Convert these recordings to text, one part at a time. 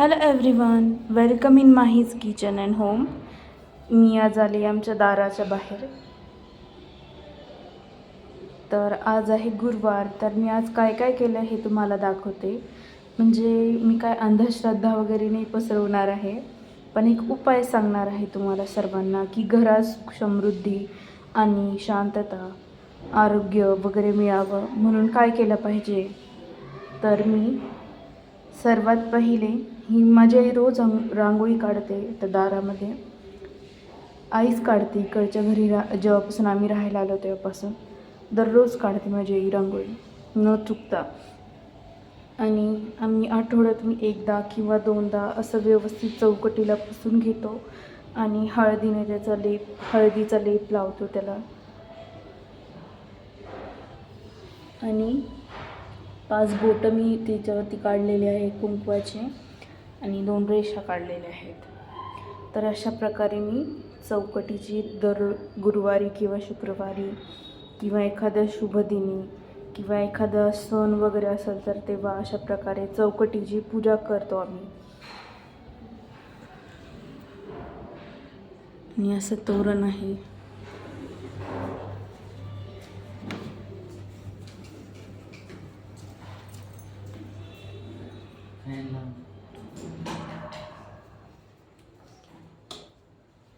Hello everyone welcome in Mahi's kitchen and home मी आज आले आमच्या दाराच्या बाहेर. तर आज आहे गुरुवार तर मी आज काय काय केलं हे तुम्हाला दाखवते. म्हणजे मी काय अंधश्रद्धा वगैरे नाही पसरवणार आहे पण एक उपाय सांगणार आहे तुम्हाला सर्वांना की घरात सुख समृद्धी आणि शांतता आरोग्य वगैरे मिळावं म्हणून काय केलं पाहिजे. तर मी सर्वात पहिले ही माझी आई रोज अंग रांगोळी काढते तर दारामध्ये. आईच काढते इकडच्या घरी रा जेव्हापासून आम्ही राहायला आलो तेव्हापासून. दररोज काढते माझी आई रांगोळी. न चुकता. आणि आम्ही आठवड्यातून एकदा किंवा दोनदा असं व्यवस्थित चौकटीला पुसून घेतो आणि हळदीने त्याचा लेप हळदीचा लेप लावतो त्याला. आणि पाच बोटं मी त्याच्यावरती काढलेले आहे कुंकवाचे. आणि दोन रेषा काढलेल्या आहेत. तर अशा प्रकारे मी चौकटीची दर गुरुवारी किंवा शुक्रवारी किंवा एखाद्या शुभदिनी किंवा एखादा सण वगैरे असेल तर तेव्हा अशा प्रकारे चौकटीची पूजा करतो आम्ही. आणि असं तोरण आहे.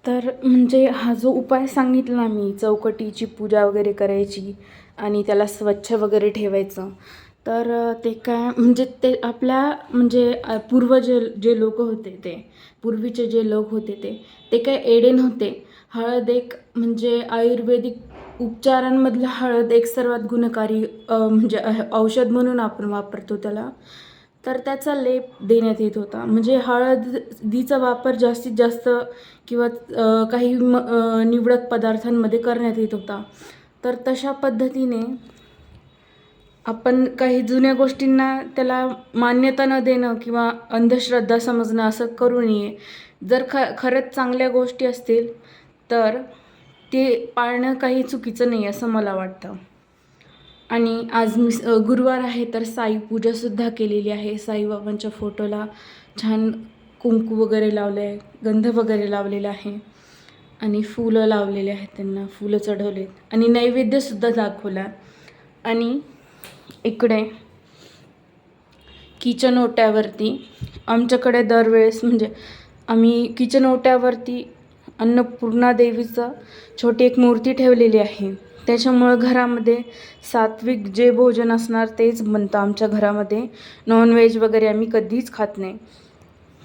तर म्हणजे हा जो उपाय सांगितला मी चौकटीची पूजा वगैरे करायची आणि त्याला स्वच्छ वगैरे ठेवायचं तर ते काय म्हणजे ते आपल्या म्हणजे पूर्व जे जे लोक होते ते पूर्वीचे जे लोक होते ते ते काय एडे नव्हते. हळद एक म्हणजे आयुर्वेदिक उपचारांमधलं हळद एक सर्वात गुणकारी म्हणजे औषध म्हणून आपण वापरतो त्याला. तर त्याचा लेप देण्यात येत होता. म्हणजे हळदीचा वापर जास्तीत जास्त किंवा काही म निवडक पदार्थांमध्ये करण्यात येत होता. तर तशा पद्धतीने आपण काही जुन्या गोष्टींना त्याला मान्यता न देणं किंवा अंधश्रद्धा समजणं असं करू नये. जर ख खरंच चांगल्या गोष्टी असतील तर ते पाळणं काही चुकीचं नाही असं मला वाटतं. आणि आज मी गुरुवार आहे तर साई पूजासुद्धा केलेली आहे. साईबाबांच्या फोटोला छान कुंकू वगैरे लावलं आहे गंध वगैरे लावलेला आहे आणि फुलं लावलेले आहेत त्यांना फुलं चढवलेत आणि नैवेद्यसुद्धा दाखवला. आणि इकडे किचन ओट्यावरती आमच्याकडे दरवेळेस म्हणजे आम्ही किचन ओट्यावरती अन्नपूर्णा देवीचं छोटी एक मूर्ती ठेवलेली आहे. त्याच्यामुळं घरामध्ये सात्विक जे भोजन असणार तेच बनतं. आमच्या घरामध्ये नॉनव्हेज वगैरे आम्ही कधीच खात नाही.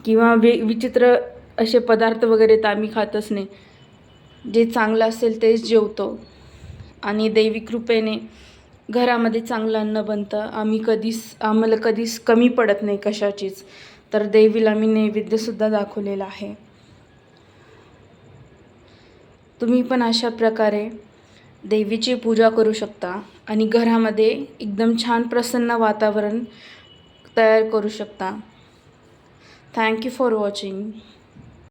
किंवा वे विचित्र असे पदार्थ वगैरे तर आम्ही खातच नाही. जे चांगलं असेल तेच जेवतो. आणि दैवी कृपेने घरामध्ये चांगलं अन्न बनतं. आम्ही कधीच आम्हाला कधीच कमी पडत नाही कशाचीच. तर देवीला मी नैवेद्यसुद्धा दाखवलेला आहे. तुम्ही पण अशा प्रकारे देवीची पूजा करू शकता आणि घरामध्ये एकदम छान प्रसन्न वातावरण तयार करू शकता. Thank you for watching